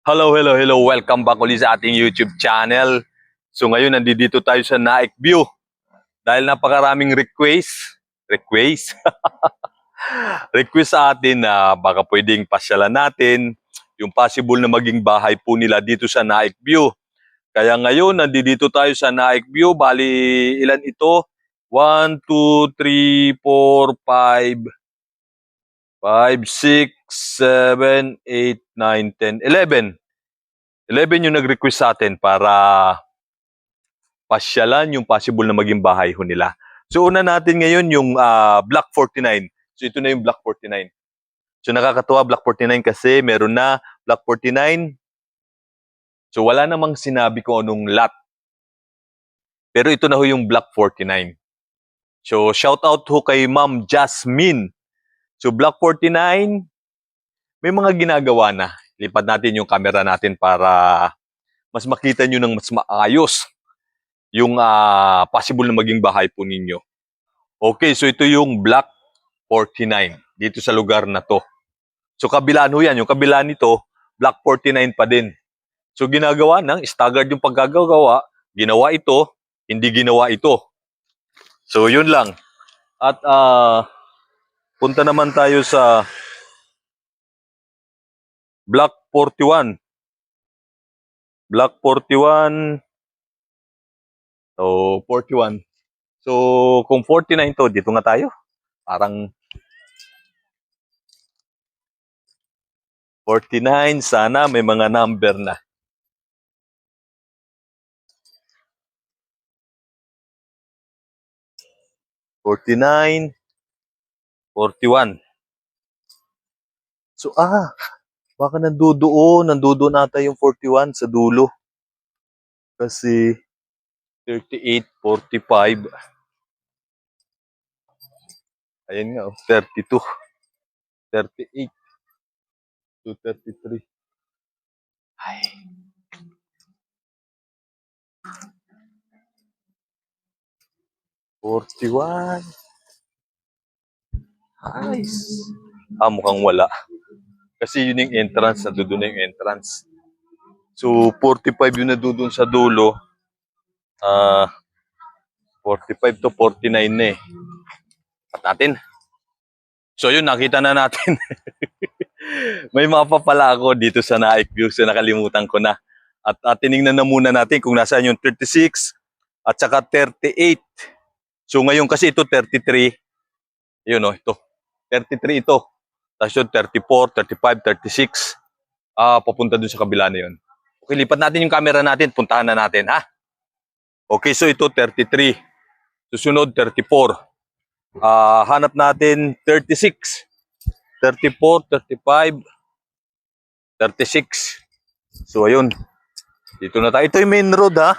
Hello, hello, hello. Welcome back ulit sa ating YouTube channel. So ngayon, nandito tayo sa Naik View. Dahil napakaraming request, request, request sa atin na baka pwedeng pasyalan natin yung possible na maging bahay po nila dito sa Naik View. Kaya ngayon, nandito tayo sa Naik View. Bali, ilan ito? 1, 2, 3, 4, 5, 5, 6, 7, 8, 9, 10, 11. 11 yung nag-request sa atin para pasyalan yung possible na maging bahay ho nila. So una natin ngayon yung ah, Block 49. So ito na yung Block 49. So nakakatuwa Block 49 kasi meron na Block 49. So wala namang sinabi ko anong lot. Pero ito na ho yung Block 49. So shout out ho kay Ma'am Jasmine. So Block 49, may mga ginagawa na. Lipat natin yung camera natin para mas makita nyo ng mas maayos yung ah, possible na maging bahay po ninyo. Okay, so ito yung Block 49 dito sa lugar na to. So kabilaan ho yan. Yung kabilaan nito, Block 49 pa din. So ginagawa ng staggered yung pagkagagawa, ginawa ito, hindi ginawa ito. So yun lang. At ah, punta naman tayo sa Block 41. Block 41. So, 41. So, kung 49 to, dito nga tayo. Parang 49, sana may mga number na. Forty-nine, forty-one. So, ah, baka nandudoon, nandudoon ata yung 41 sa dulo. Kasi 38, 45. Ayan nga, oh, 32. 38 to 33. Ay. Forty-one. Nice. Ah, mukhang wala. Kasi yun yung entrance, nandoon na yung entrance. So, 45 yung nandoon sa dulo. Ah, 45 to 49 na eh. At natin. So yun, nakita na natin. May mapa pala ako dito sa Naik View, so nakalimutan ko na. At, at tinignan na muna natin kung nasaan yung 36 at saka 38. So ngayon kasi ito 33. Yun oh, ito. 33 ito. Tapos yun 34, 35, 36. Ah, papunta dun sa kabila na yun. Okay, lipat natin yung camera natin. Puntahan na natin, ha? Okay, so ito 33. Susunod 34. Ah, hanap natin 36. 34, 35, 36. So ayun. Dito na tayo. Ito yung main road ha.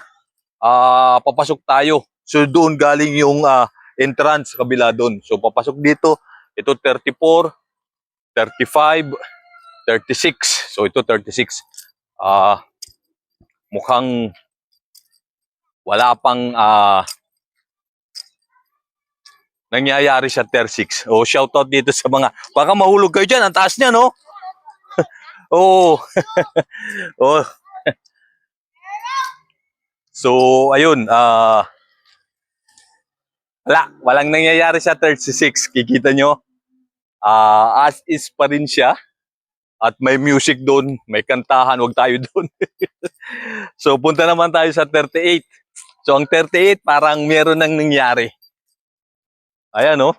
Ah, papasok tayo. So doon galing yung ah, entrance sa kabila doon. So papasok dito. Ito 34, 35, 36. So ito 36. Ah, mukhang wala pang ah, nangyayari sa Tier 6. O, shoutout dito sa mga, baka mahulog kayo dyan, ang taas niya, no? Oo. oh. so, ayun, ah, wala, walang nangyayari sa 36. Kikita nyo, ah, as is pa rin siya. At may music doon, may kantahan, wag tayo doon. so, punta naman tayo sa 38. So, ang 38, parang meron nang nangyari. Ayan, oh.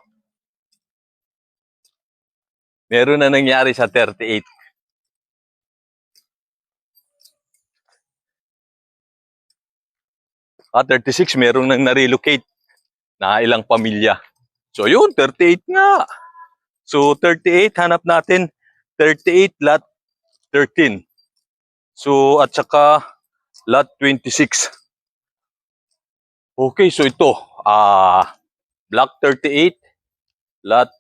Meron na nangyari sa 38. Ah, 36, merong nang na-relocate na ilang pamilya. So, yun, 38 nga. So, 38, hanap natin 38 lot 13. So, at saka lot 26. Okay, so ito, ah, Block 38, lot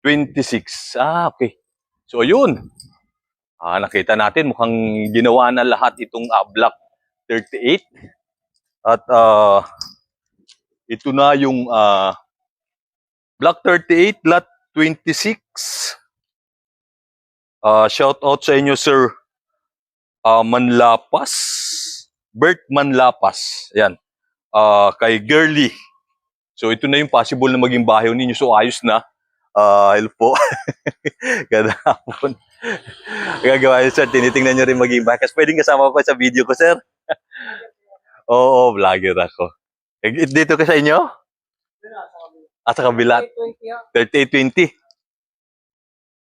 26. Ah, okay. So, ayun. Ah, nakita natin, mukhang ginawa na lahat itong ah, Block 38. At ah, ito na yung ah, Block 38, lot 26. Ah, shout out sa inyo, Sir ah, Manlapas. Bert Manlapas. Ayan. Ah, kay Girly. So ito na yung possible na maging bahay ninyo. So ayos na. Ah, hello po. Ganda hapon. Gagawa yun, sir. Tinitingnan nyo rin maging bahay. Kasi pwedeng kasama ko sa video ko, sir. Oo, vlogger ako. Eh, Dito ka sa inyo? Ah, sa kabila. 3820.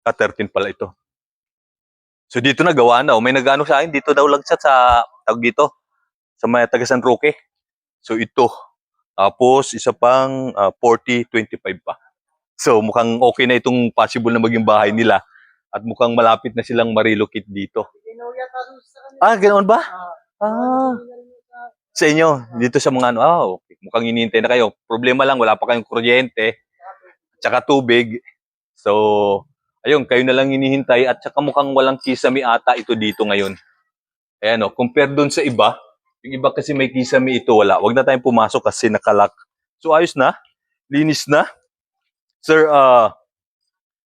Ah, 13 pala ito. So dito na gawa na. oh. May nagano sa akin. Dito daw lang siya sa, tawag dito, sa may taga San Roque. So ito. Tapos isa pang ah, 40, 25 pa. So mukhang okay na itong possible na maging bahay nila. At mukhang malapit na silang marilocate dito. Ah, ganoon ba? Ah, sa inyo, dito sa mga ano, ah, okay. mukhang hinihintay na kayo. Problema lang, wala pa kayong kuryente, tsaka tubig. So, ayun, kayo na lang hinihintay at tsaka mukhang walang kisame ata ito dito ngayon. Ayan o, compare doon sa iba, yung iba kasi may kisame ito, wala. Huwag na tayong pumasok kasi nakalak. So, ayos na. Linis na. Sir, uh,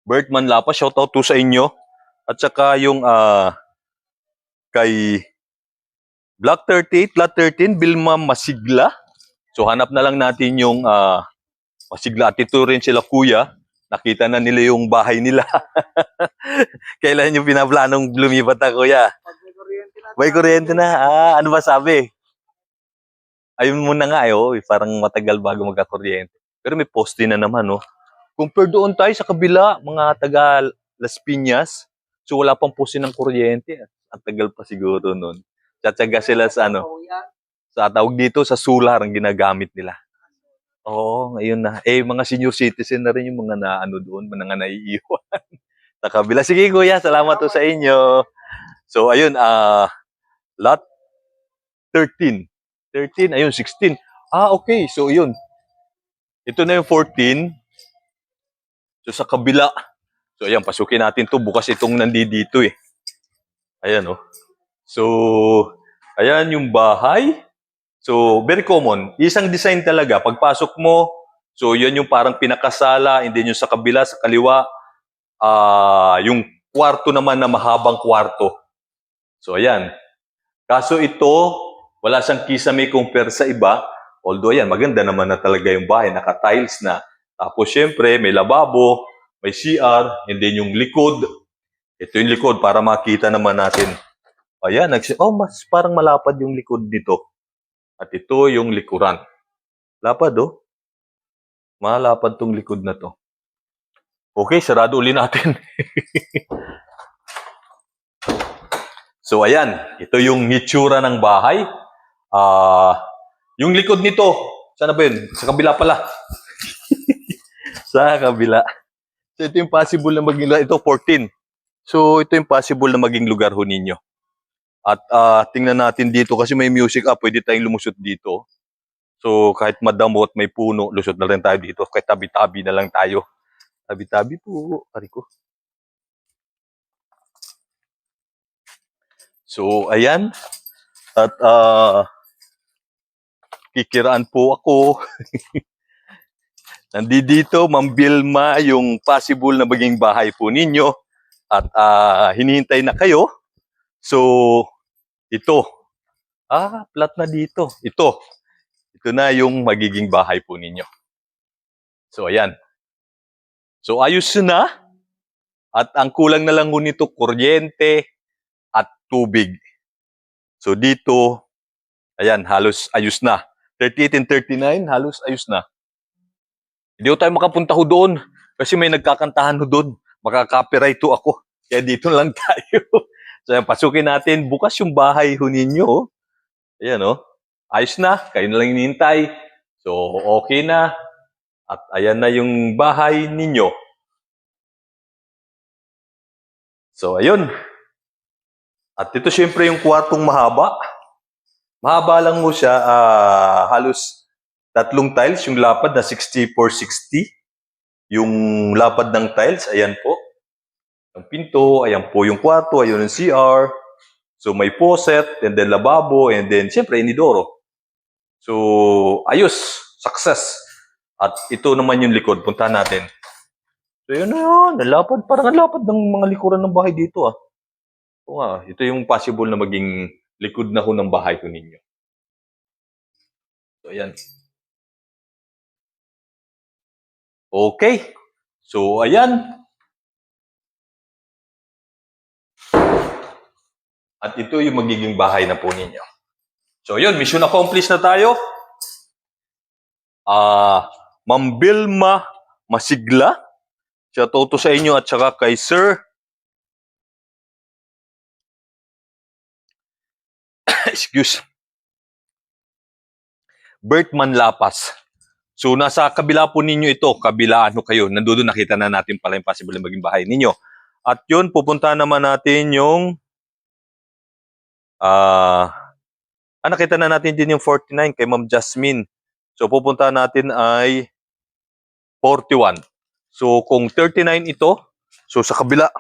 Bertman Lapa, shoutout to sa inyo. At saka yung ah, kay Black 38, Black 13, Bilma Masigla. So hanap na lang natin yung ah, Masigla. At ito rin sila kuya. Nakita na nila yung bahay nila. Kailan yung pinaplanong lumipat na kuya? May kuryente na. Ah, ano ba sabi? Ayun muna nga eh, oh, parang matagal bago magkakuryente. Pero may poste na naman, no? Compare doon tayo sa kabila, mga taga Las Piñas. So wala pang poste ng kuryente. Ang tagal pa siguro nun. Tsatsaga sila sa ano, sa tawag dito sa solar ang ginagamit nila. Oo, ngayon na. Eh, mga senior citizen na rin yung mga naano doon, mga naiiwan. sa kabila. Sige, kuya, salamat to sa inyo. So, ayun, ah, lot 13. 13, ayun, 16. Ah, okay. So, yun. Ito na yung 14. So, sa kabila. So, ayan, pasukin natin to Bukas itong nandito eh. Ayan, oh. So, ayan yung bahay. So, very common. Isang design talaga. Pagpasok mo, so yan yung parang pinakasala, and then yung sa kabila, sa kaliwa, ah yung kwarto naman na mahabang kwarto. So, ayan. Kaso ito, wala siyang kisame compare sa iba. Although, ayan, maganda naman na talaga yung bahay. Naka-tiles na. Tapos, syempre, may lababo, may CR, and then yung likod. Ito yung likod para makita naman natin. Ayan, nagsi- oh, mas parang malapad yung likod nito. At ito yung likuran. Lapad, oh. Malapad tong likod na to. Okay, sarado uli natin. so, ayan. Ito yung hitsura ng bahay. Ah, yung likod nito, sana ba yun? Sa kabila pala. sa kabila. So, ito yung possible na maging lugar. Ito, 14. So, ito yung possible na maging lugar ho ninyo. At ah, tingnan natin dito kasi may music up, pwede tayong lumusot dito. So kahit madamo at may puno, lusot na rin tayo dito. Kahit tabi-tabi na lang tayo. Tabi-tabi po, pare ko. So ayan. At ah, kikiraan po ako. Nandito, Ma'am Bilma, yung possible na maging bahay po ninyo. At ah, hinihintay na kayo. So, ito. Ah, plat na dito. Ito. Ito na yung magiging bahay po ninyo. So, ayan. So, ayos na. At ang kulang na lang nito, kuryente at tubig. So, dito, ayan, halos ayos na. 38 and 39, halos ayos na. Hindi ho tayo makapunta ho doon. Kasi may nagkakantahan ho doon. Makaka-copyright ho ako. Kaya dito lang tayo. So, ayan, pasukin natin. Bukas yung bahay ho ninyo. oh. Ayan, oh. Ayos na. Kayo na lang hinihintay. So, okay na. At ayan na yung bahay ninyo. So, ayun. At ito syempre yung kwartong mahaba. Mahaba lang mo siya. ah, halos tatlong tiles. Yung lapad na 60 por 60. Yung lapad ng tiles, ayan po. Ang pinto, ayan po yung kwarto, ayan yung CR. So may faucet, and then lababo, and then siyempre inidoro. So ayos, success. At ito naman yung likod, puntahan natin. So yun na yun, nalapad, parang ang lapad ng mga likuran ng bahay dito ah. Oo nga, ito yung possible na maging likod na ho ng bahay ko ninyo. So, ayan. Okay. So, ayan. At ito yung magiging bahay na po ninyo. So, yun. Mission accomplished na tayo. Ah, Ma'am Vilma Masigla. Shoutout to sa inyo at saka kay Sir excuse Bertman Lapas. So nasa kabila po ninyo ito, kabila ano kayo, nandoon nakita na natin pala yung possible maging bahay ninyo. At yun, pupunta naman natin yung ah ah, nakita na natin din yung 49 kay Ma'am Jasmine. So pupunta natin ay 41. So kung 39 ito, so sa kabila,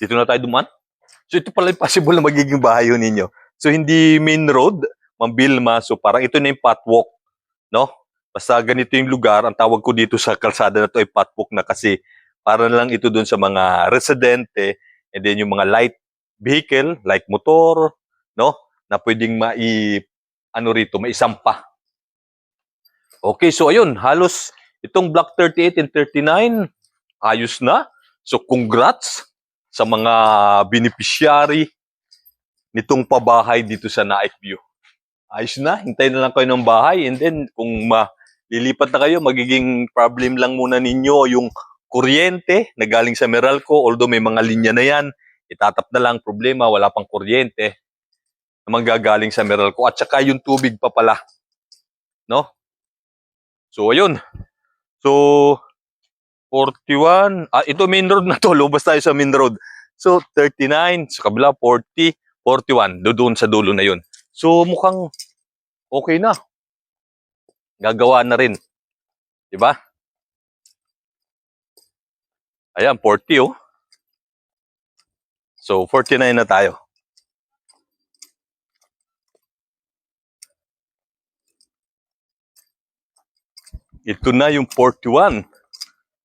dito na tayo duman. So ito pala yung possible na magiging bahay yun ninyo. So hindi main road, Mambilma. So parang ito na yung patwalk, no? Basta ganito yung lugar, ang tawag ko dito sa kalsada na to ay patwalk na kasi para lang ito doon sa mga residente and then yung mga light vehicle like motor, no? Na pwedeng mai ano rito, maisampa. Okay, so ayun, halos itong block 38 and 39 ayos na. So congrats sa mga beneficiary nitong pabahay dito sa Naik View. Ayos na, hintayin na lang kayo ng bahay and then kung malilipat na kayo, magiging problem lang muna ninyo yung kuryente na galing sa Meralco, although may mga linya na yan, itatap na lang problema, wala pang kuryente na manggagaling sa Meralco at saka yung tubig pa pala. No? So, ayun. So, 41. Ah, ito main road na to. Lubas tayo sa main road. So, 39. Sa kabila, 40. 41. Do- Doon sa dulo na yun. So, mukhang okay na. Gagawa na rin. Diba? Ayan, 40 oh. So, 49 na tayo. Ito na yung 41.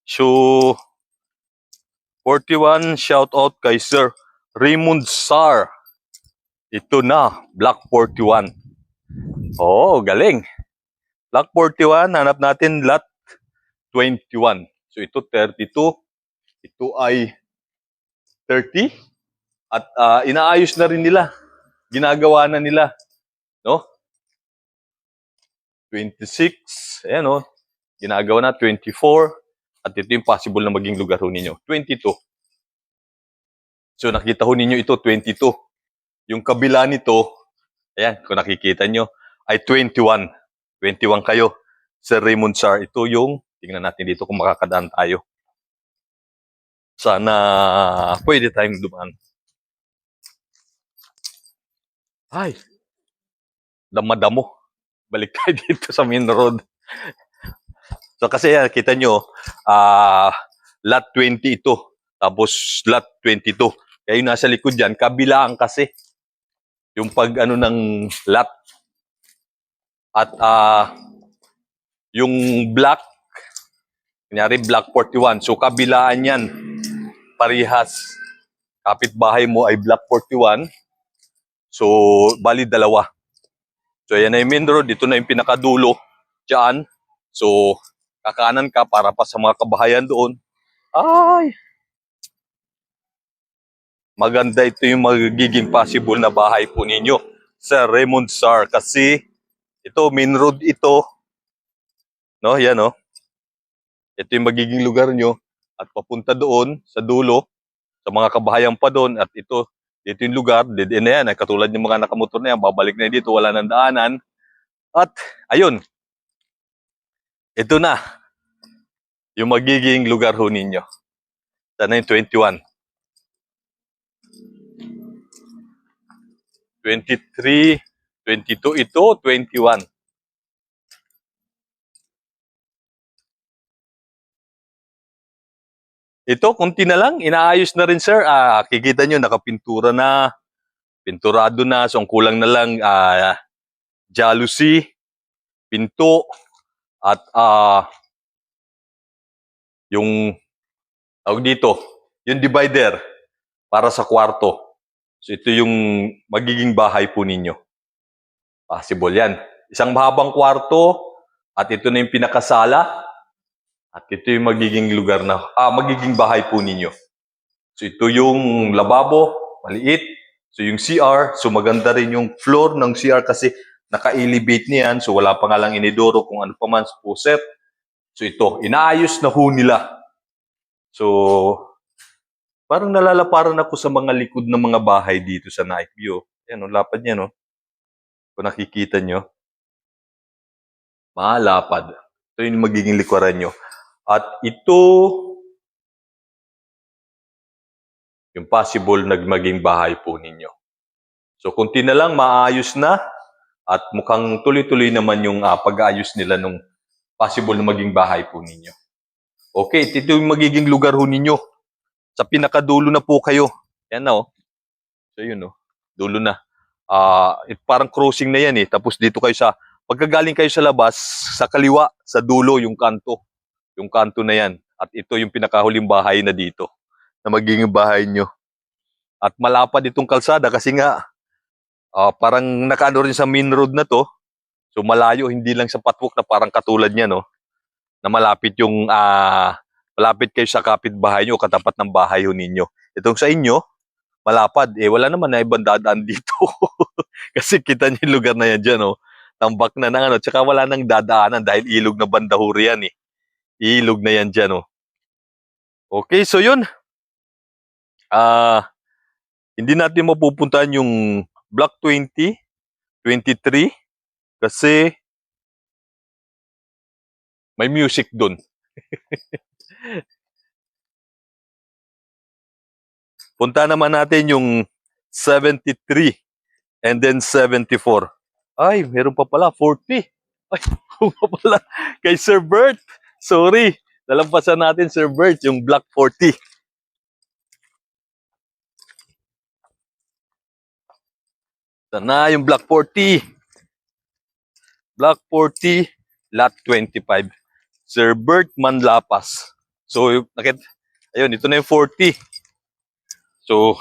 So, 41, shout out kay Sir Raymond Sar. Ito na, Block 41. Oo, galing. Block 41, hanap natin lot 21. So, ito 32. Ito ay 30. At ah, inaayos na rin nila. Ginagawa na nila. No? 26. Ayan o. Ginagawa na 24. At ito yung possible na maging lugar ninyo. 22. So nakita ho ninyo ito, 22. Yung kabila nito, ayan, kung nakikita nyo, ay 21. 21 kayo. Sir Raymond Sar, ito yung, tingnan natin dito kung makakadaan tayo. Sana pwede tayong dumaan. Ay, damadamo. Balik tayo dito sa main road. So kasi yan, kita nyo, ah lot 20 ito. Tapos lot 22. Kaya yung nasa likod dyan, kabilaan kasi. Yung pag ano ng lot. At ah yung black, kunyari black 41. So kabilaan yan. Parihas. Kapitbahay mo ay black 41. So, bali dalawa. So, yan na yung main road. Dito na yung pinakadulo. Diyan. So, kakanan ka para pa sa mga kabahayan doon. Ay! Maganda ito yung magiging possible na bahay po ninyo sa Raymond Sar kasi ito, main road ito. No, yan no. Ito yung magiging lugar nyo at papunta doon sa dulo sa mga kabahayan pa doon at ito, dito yung lugar, dead end na yan. Katulad ng mga nakamotor na yan, babalik na dito, wala nang daanan. At, ayun, ito na, yung magiging lugar ho ninyo. Sana yung 21. 23, 22 ito, 21. Ito, kunti na lang, inaayos na rin sir. Ah, kikita nyo, nakapintura na, pinturado na, so ang kulang na lang ah, jealousy, pinto, at ah yung tawag dito, yung divider para sa kwarto. So ito yung magiging bahay po ninyo. Possible yan. Isang mahabang kwarto at ito na yung pinakasala at ito yung magiging lugar na, ah, magiging bahay po ninyo. So ito yung lababo, maliit. So yung CR, so maganda rin yung floor ng CR kasi naka-elevate niyan. So wala pa nga lang inidoro kung ano pa man po set. So ito, inaayos na ho nila. So, parang nalalaparan ako sa mga likod ng mga bahay dito sa night view. Yan, ang lapad niya, no? Kung nakikita nyo. Malapad. Ito yung magiging likuran nyo. At ito, yung possible na maging bahay po ninyo. So, kunti na lang, maayos na. At mukhang tuloy-tuloy naman yung ah, pag-aayos nila nung possible na maging bahay po ninyo. Okay, ito yung magiging lugar ho ninyo. Sa pinakadulo na po kayo. Yan na, oh. So, yun, oh. Dulo na. Ah, it- parang crossing na yan, eh. Tapos dito kayo sa, pagkagaling kayo sa labas, sa kaliwa, sa dulo, yung kanto. Yung kanto na yan. At ito yung pinakahuling bahay na dito. Na magiging bahay nyo. At malapad itong kalsada kasi nga, ah, parang nakaano rin sa main road na to. So malayo, hindi lang sa patwok na parang katulad niya, no? Na malapit yung, ah, malapit kayo sa kapitbahay nyo, katapat ng bahay ho ninyo. Itong sa inyo, malapad. Eh, wala naman na ibang dadaan dito. Kasi kita niyo yung lugar na yan dyan, oh. Tambak na ng ano. Tsaka wala nang dadaanan dahil ilog na bandahuri yan, eh. Ilog na yan dyan, oh. Okay, so yun. Ah, hindi natin mapupuntahan yung Block 20, 23, kasi may music doon. Punta naman natin yung 73 and then 74. Ay, meron pa pala, 40. Ay, kung pa pala kay Sir Bert. Sorry, nalampasan natin Sir Bert yung Block 40. Ito na yung Block 40. Block 40, lot 25. Sir Bert Manlapas. So, nakit, ayun, ito na yung 40. So,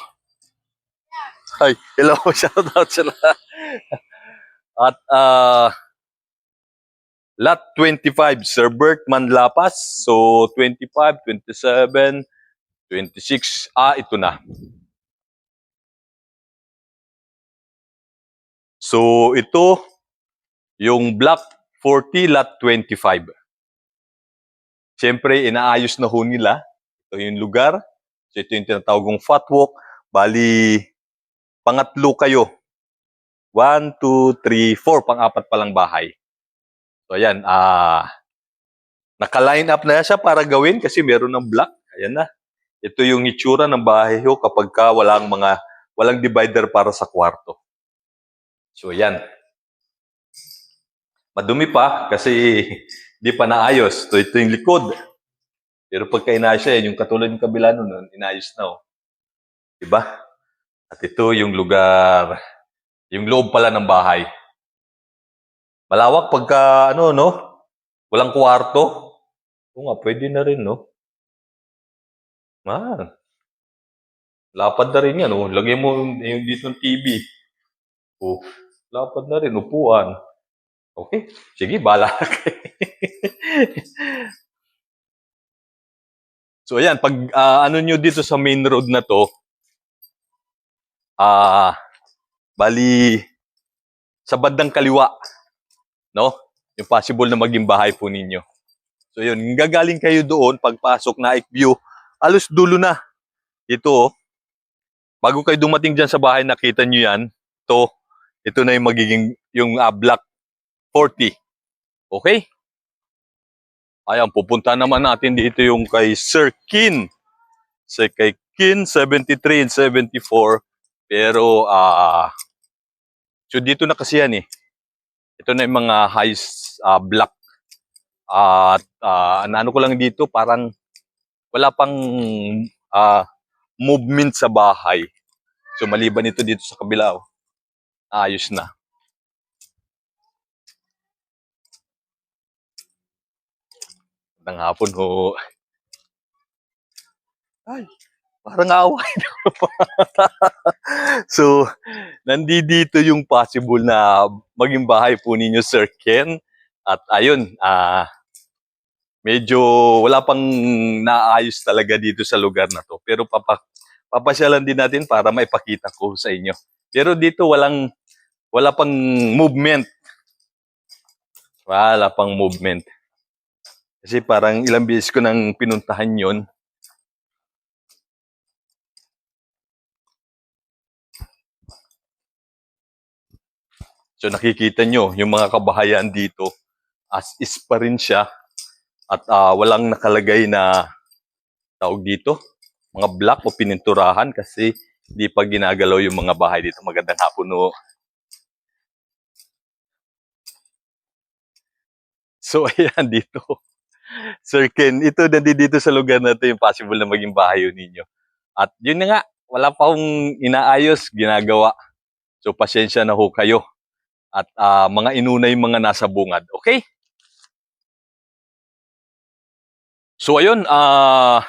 hi, hello, shout out lahat. At, ah, lot 25, Sir Bert Manlapas. So, 25, 27, 26, ah, ito na. So, ito, yung block 40, lot 25. Siyempre, inaayos na ho nila. Ito yung lugar. So, ito yung tinatawag kong fat walk. Bali, pangatlo kayo. One, two, three, four. Pang-apat pa lang bahay. So, ayan. Ah, naka-line up na siya para gawin kasi meron ng block. Ayan na. Ito yung itsura ng bahay ho kapag ka walang mga, walang divider para sa kwarto. So, ayan. Madumi pa kasi di pa naayos. So, ito yung likod. Pero pagka inayos siya, yung katulad ng kabila nun, inayos na. Oh. Diba? At ito yung lugar, yung loob pala ng bahay. Malawak pagka, ano, no? Walang kwarto. Oo nga, pwede na rin, no? Man. Lapad na rin yan, oh. Lagyan mo yung, yung dito ng TV. Oh, lapad na rin, upuan. Okay, sige, bala so, ayan, pag ah, ano nyo dito sa main road na to, ah, bali, sa bandang kaliwa, no? Yung possible na maging bahay po ninyo. So, yun, gagaling kayo doon, pagpasok na view, alos dulo na. Ito, oh. bago kayo dumating dyan sa bahay, nakita nyo yan, to, ito na yung magiging, yung ah, block 40. Okay? Ayan, pupunta naman natin dito yung kay Sir Kin. Sa kay Kin, 73 and 74. Pero, ah, so dito na kasi yan eh. Ito na yung mga high ah, block. At, ah, ano ko lang dito, parang wala pang ah, movement sa bahay. So, maliban ito dito sa kabila, oh. Ayos na. Magandang hapon ho. Ay. Parang away so, nandito yung possible na maging bahay po ninyo, Sir Ken. At ayun, ah medyo wala pang naayos talaga dito sa lugar na to. Pero papa, papasyalan din natin para maipakita ko sa inyo. Pero dito walang wala pang movement. Wala pang movement. Kasi parang ilang beses ko nang pinuntahan yon. So nakikita nyo, yung mga kabahayan dito, as is pa rin siya. At ah, walang nakalagay na tawag dito, mga block o pininturahan kasi hindi pa ginagalaw yung mga bahay dito. Magandang hapon no. So ayan dito. Sir Ken, ito nandito sa lugar na to yung possible na maging bahay yun ninyo. At yun na nga, wala pa akong inaayos, ginagawa. So pasensya na ho kayo. At ah, mga inuna yung mga nasa bungad. Okay? So ayun, ah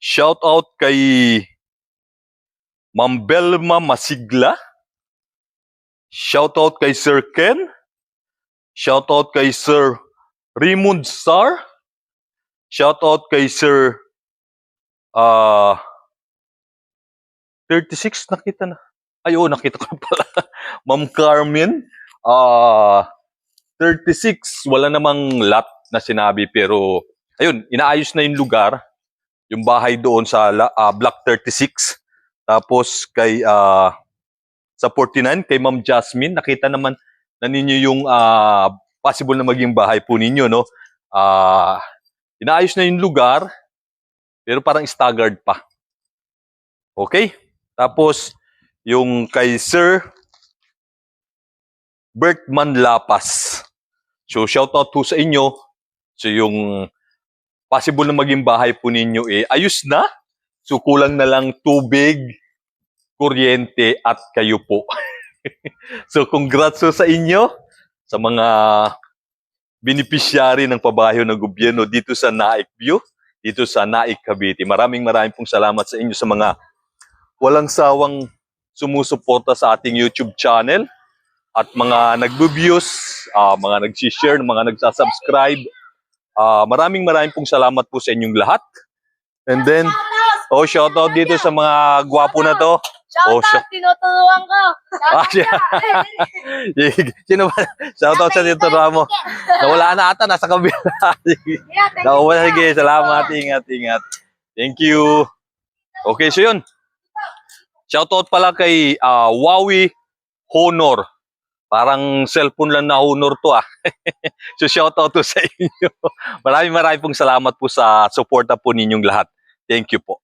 shout out kay Ma'am Belma Masigla. Shout out kay Sir Ken. Shout out kay Sir Raymond Star. Shout out kay Sir ah 36 nakita na. Ay, oo, nakita ko pala. Ma'am Carmen, ah 36, wala namang lot na sinabi pero ayun, inaayos na yung lugar, yung bahay doon sa ah, Block 36. Tapos kay ah, sa 49 kay Ma'am Jasmine, nakita naman na ninyo yung ah, possible na maging bahay po ninyo, no? Ah, inaayos na yung lugar, pero parang staggered pa. Okay? Tapos, yung kay Sir Bertman Lapas. So, shout out po sa inyo. So, yung possible na maging bahay po ninyo eh, ayos na. So, kulang na lang tubig, kuryente, at kayo po. so, congrats sa inyo sa mga beneficiary ng pabayo ng gobyerno dito sa Naik View, dito sa Naik Cavite. Maraming maraming pong salamat sa inyo sa mga walang sawang sumusuporta sa ating YouTube channel at mga nagbo-views, ah, mga nag-share, mga nagsasubscribe. Ah, maraming maraming pong salamat po sa inyong lahat. And then, oh, shout out dito sa mga gwapo na to. Shout Oh, out, shout- tinuturuan ko. Shout Ah, out siya. Sino ba? Shout out sa dito Ramo. Nawala na ata, nasa kabila. Nawala, sige, salamat, ingat, ingat. Thank you. Okay, so yun. Shoutout pala kay ah, Huawei Honor. Parang cellphone lang na Honor to ah. so shoutout to sa inyo. Maraming maraming pong salamat po sa suporta po ninyong lahat. Thank you po.